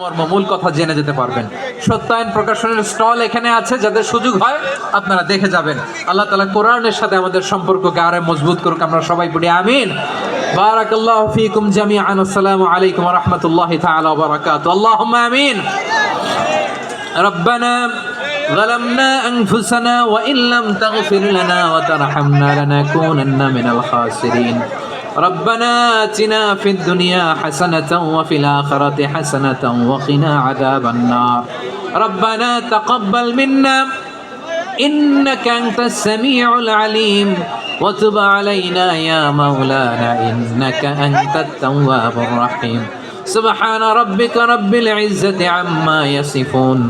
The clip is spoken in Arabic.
মর্ম মূল কথা জেনে যেতে পারবেন সত্যায়ন প্রকাশনের স্টল এখানে আছে যাদের সুযোগ হয় আপনারা দেখে যাবেন আল্লাহ তালা কোরআনের সাথে আমাদের সম্পর্ককে আরো মজবুত করুক আমরা সবাই পড়ি আমিন বারাকাল্লাহু ফিকুম জামিআন আসসালামু আলাইকুম ওয়া রাহমাতুল্লাহি তাআলা ওয়া বারাকাতুহু আল্লাহুম্মা আমিন ربنا ظلمنا أنفسنا وإن لم تغفر لنا وترحمنا لنكونن من الخاسرين ربنا آتنا في الدنيا حسنة وفي الآخرة حسنة وقنا عذاب النار. ربنا تقبل منا إنك أنت السميع العليم. وتب علينا يا مولانا إنك أنت التواب الرحيم. سبحان ربك رب العزة عما يصفون.